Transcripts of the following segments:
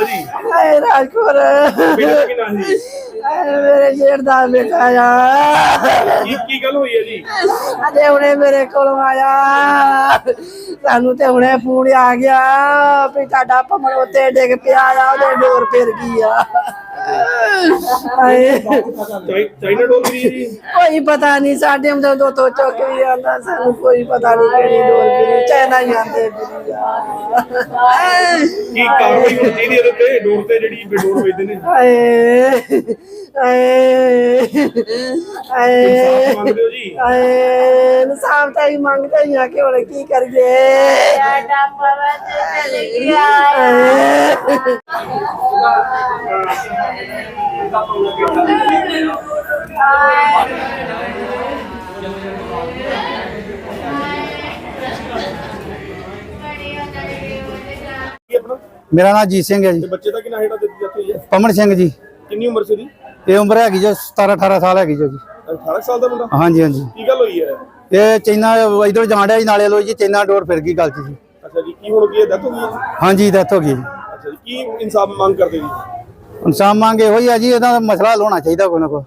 ਜੀ ਹਾਏ ਰਾਜਕੁਰ ਬੇਟਾ ਦਾ ਕੀ ਨਾਮ ਸੀ ਹਾਏ ਮੇਰੇ ਜੇਠ ਦਾ ਬੇਟਾ ਆ। ਕੀ ਕੀ ਗੱਲ ਹੋਈ ਹੈ ਜੀ? ਅਜੇ ਹੁਣੇ ਮੇਰੇ ਕੋਲ ਆਇਆ। ਸਾਨੂੰ ਤੇ ਹੁਣੇ ਫੋਨ ਆ ਗਿਆ ਵੀ ਤੁਹਾਡਾ ਭਮਰ ਉੱਤੇ ਡਿੱਗ ਪਿਆ ਆ ਉਹਦੇ ਡੋਰ ਫਿਰ ਗਈ ਆ। ਹਾਏ ਚਾਈ- ਚਾਈਨਾ ਡੋਰ ਵੀ ਹੈ ਜੀ। ਕੋਈ ਪਤਾ ਨਹੀਂ ਸਾਡੇ ਮਦੋਂ ਦੋ ਤੋਂ ਚੁੱਕ ਵੀ ਆਂਦਾ ਸਾਨੂੰ ਕੋਈ ਪਤਾ ਨਹੀਂ ਕਿਹੜੀ ਡੋਰ ਫਿਰ ਚਾਈਨਾ ਹੀ ਆਂਦੇ ਫਿਰ ਕੀ ਕਾਰਵਾਈ ਹੋਣੀ ਚਾਹੀਦੀ ਇਹਦੇ ਤੇ ਡੋਰ ਤੇ ਜਿਹੜੀ ਬੇਡੋਰ ਵੇਚਦੇ ਨੇ। ਹਾਏ ਹਾਏ ਹਾਏ ਮੰਗਦੇ ਹੋ ਜੀ। ਹਾਏ ਇਨਸਾਫ ਤਾਂ ਹੀ ਮੰਗਦੇ ਹੀ ਆ ਕਿ ਹੁਣ ਕੀ ਕਰੀਏ। ਸਾਡਾ ਪਵਨ ਚਲੇ ਗਿਆ। ਹਾਏ। ਮੇਰਾ ਨਾਮ ਜੀਤ ਸਿੰਘ ਹੈ ਤੇ ਜੀ ਬੱਚੇ ਦਾ ਕੀ ਨਾਮ ਦਿੱਤੀ ਜਾਂਦੀ ਹੈ? ਪਮਨ ਸਿੰਘ ਜੀ। ਕਿੰਨੀ ਉਮਰ ਸੀ ਦੀ ਇਹ ਉਮਰ ਹੈਗੀ ਜੋ 17 18 ਸਾਲ ਹੈਗੀ ਜੋ ਜੀ। 18 ਸਾਲ ਦਾ ਮੁੰਡਾ? ਹਾਂਜੀ ਹਾਂਜੀ। ਕੀ ਗੱਲ ਹੋਈ ਹੈ? ਇਹ ਚੈਨਾ ਇਧਰ ਜਾਣ ਡਿਆ ਜੀ ਨਾਲੇ ਲੋ ਜੀ ਚੈਨਾ ਡੋਰ ਫਿਰ ਗਈ ਗੱਲ ਜੀ। ਅੱਛਾ ਜੀ ਕੀ ਹੁਣ ਕੀ ਹੈ? ਡੈਥ ਹੋ ਗਈ ਹੈ? ਹਾਂਜੀ ਡੈਥ ਹੋ ਗਈ ਜੀ। ਅੱਛਾ ਜੀ ਕੀ ਇਨਸਾਫ ਮੰਗ ਕਰਦੇ ਜੀ? ਇਨਸਾਨ ਮੰਗ ਇਹੋ ਹੀ ਆ ਜੀ ਇਹਦਾ ਮਸਲਾ ਹੱਲ ਹੋਣਾ ਚਾਹੀਦਾ ਕੋਈ ਨਾ ਕੋਈ।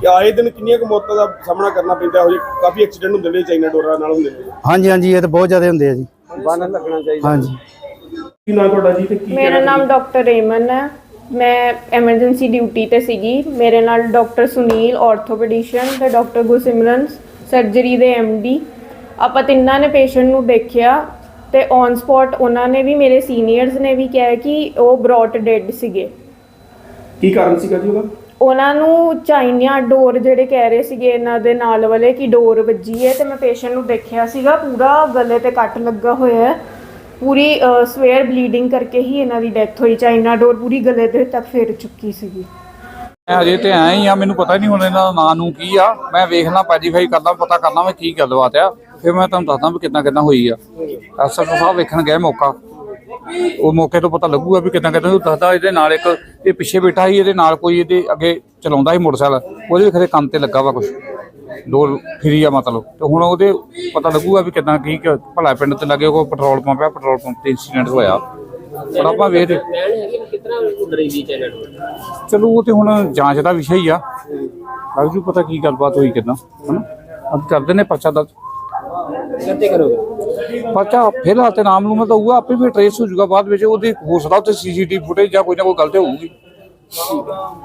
ਕਿ ਆਏ ਦਿਨ ਕਿੰਨੀਆਂ ਕੁ ਮੌਤਾਂ ਦਾ ਸਾਹਮਣਾ ਕਰਨਾ ਪੈਂਦਾ ਹੋ ਜੀ ਕਾਫੀ ਐਕਸੀਡੈਂਟ ਹੁੰਦੇ ਨੇ ਚਾਈਨਾ ਡੋਰਾਂ ਨਾਲ ਹੁੰਦੇ ਨੇ। ਹਾਂਜੀ ਹਾਂਜੀ ਇਹ ਤਾਂ ਬਹੁਤ ਜ਼ਿਆਦਾ ਹੁੰਦੇ ਆ ਜੀ। ਬੰਨ ਲੱਗਣਾ ਚਾਹੀਦਾ। ਹਾਂਜੀ। ਕੀ ਨਾਮ ਤੁਹਾਡਾ ਜੀ ਤੇ ਕੀ ਮੇਰਾ ਨਾਮ ਡਾਕਟਰ ਰੇਮਨ ਹੈ। ਮੈਂ ਐਮਰਜੈਂਸੀ ਡਿਊਟੀ ਤੇ ਸੀਗੀ। ਮੇਰੇ ਨਾਲ ਡਾਕਟਰ ਸੁਨੀਲ ਆਰਥੋਪੈਡਿਸ਼ਨ ਤੇ ਡਾਕਟਰ ਗੁਰਸਿਮਰਨ ਸਰਜਰੀ ਦੇ ਡੀ ਆਪਾਂ ਤਿੰਨਾਂ ਨੇ ਪੇਸ਼ੈਂਟ ਨੂੰ ਦੇਖਿਆ। ਤੇ ਔਨ ਸਪੌਟ ਉਹਨਾਂ ਨੇ ਵੀ ਮੇਰੇ ਸੀਨੀਅਰਸ ਨੇ ਵੀ ਕਿਹਾ ਕਿ ਉਹ ਬ੍ਰੌਟ ਡੈਡ ਸੀਗੇ। ਕੀ ਕਾਰਨ ਸੀਗਾ ਜੀ ਉਹਦਾ? ਉਹਨਾਂ ਨੂੰ ਚਾਈਨਾ ਡੋਰ ਜਿਹੜੇ ਕਹਿ ਰਹੇ ਸੀਗੇ ਇਹਨਾਂ ਦੇ ਨਾਲ ਵਾਲੇ ਕਿ ਡੋਰ ਵੱਜੀ ਹੈ ਤੇ ਮੈਂ ਪੇਸ਼ੈਂਟ ਨੂੰ ਦੇਖਿਆ ਸੀਗਾ ਪੂਰਾ ਗਲੇ ਤੇ ਕੱਟ ਲੱਗਾ ਹੋਇਆ ਹੈ। ਪੂਰੀ ਸਵੇਅਰ ਬਲੀਡਿੰਗ ਕਰਕੇ ਹੀ ਇਹਨਾਂ ਦੀ ਡੈਥ ਹੋਈ ਚਾਈਨਾ ਡੋਰ ਪੂਰੀ ਗਲੇ ਦੇ ਤੱਕ ਫੇਰ ਚੁੱਕੀ ਸੀਗੀ। ਮੈਂ ਅਜੇ ਤੇ ਆਇਆ ਹੀ ਆ ਮੈਨੂੰ ਪਤਾ ਨਹੀਂ ਹੁਣ ਇਹਨਾਂ ਦਾ ਨਾਂ ਨੂੰ ਕੀ ਆ। ਮੈਂ ਵੇਖਣਾ ਪੈਜੀਫਾਈ ਕਰਦਾ ਪਤਾ ਕਰਨਾ ਮੈਂ ਕੀ ਗੱਲਬਾਤ ਆ। ਫਿਰ ਮੈਂ ਤੁਹਾਨੂੰ ਦੱਸਦਾ ਵੀ ਕਿੱਦਾਂ ਕਿੰਨਾ ਹੋਈ ਆ। ਐਸਐਫ ਸਾਹਿਬ ਵੇਖਣ ਗਏ ਮੌਕਾ। ਉਹ ਮੌਕੇ ਤੋਂ ਪਤਾ ਲੱਗੂਗਾ ਵੀ ਕਿੰਨਾ ਕਿੰਨਾ ਉਹ ਦੱਸਦਾ ਇਹਦੇ ਨਾਲ ਇੱਕ ਇਹ ਪਿੱਛੇ ਬੈਠਾ ਸੀ, ਇਹਦੇ ਨਾਲ ਕੋਈ ਇਹਦੇ ਅੱਗੇ ਚਲਾਉਂਦਾ ਸੀ ਮੋਟਰਸਾਈਕਲ। ਉਹਦੇ ਵੀ ਖਰੇ ਕੰਨ ਤੇ ਲੱਗਾ ਵਾ ਕੁਝ ਡੋਰ ਫਰੀ ਆ ਮਤਲਬ। ਤੇ ਹੁਣ ਉਹਦੇ ਪਤਾ ਲੱਗੂਗਾ ਵੀ ਕਿੰਨਾ ਕੀ ਕਿ ਭਲਾ ਪਿੰਡ ਤੇ ਲੱਗੇ ਕੋਈ ਪੈਟਰੋਲ ਪੰਪ ਆ, ਪੈਟਰੋਲ ਪੰਪ ਤੇ ਇਨਸੀਡੈਂਟ ਹੋਇਆ। ਪਰ ਆਪਾਂ ਵੇਖ ਚਲੋ ਉਹ ਤੇ ਹੁਣ ਜਾਂਚ ਦਾ ਵਿਸ਼ਾ ਹੀ ਆ। ਲੱਗ ਜੂ ਪਤਾ ਕੀ ਗੱਲਬਾਤ ਹੋਈ ਕਿਦਾਂ, ਹਨਾ? ਅਬ ਕਰਦੇ ਨੇ ਪਰਚਾ ਦਰਜ। ਕਿੱਥੇ ਕਰੋਗੇ? ਪਰਚਾ ਫਿਲਹਾਲ ਤੇ ਨਾਮ ਨੂੰ ਤਾਂ ਹੋਊਗਾ ਆਪੇ ਵੀ ਟ੍ਰੇਸ ਹੋ ਜਾਊਗਾ, ਬਾਅਦ ਵਿੱਚ ਉਹਦੀ ਹੋ ਸਕਦਾ ਉੱਤੇ ਸੀਸੀਟੀਵੀ ਫੁਟੇਜ ਜਾਂ ਕੋਈ ਨਾ ਕੋਈ ਗਲਤੀ ਹੋਊਗੀ।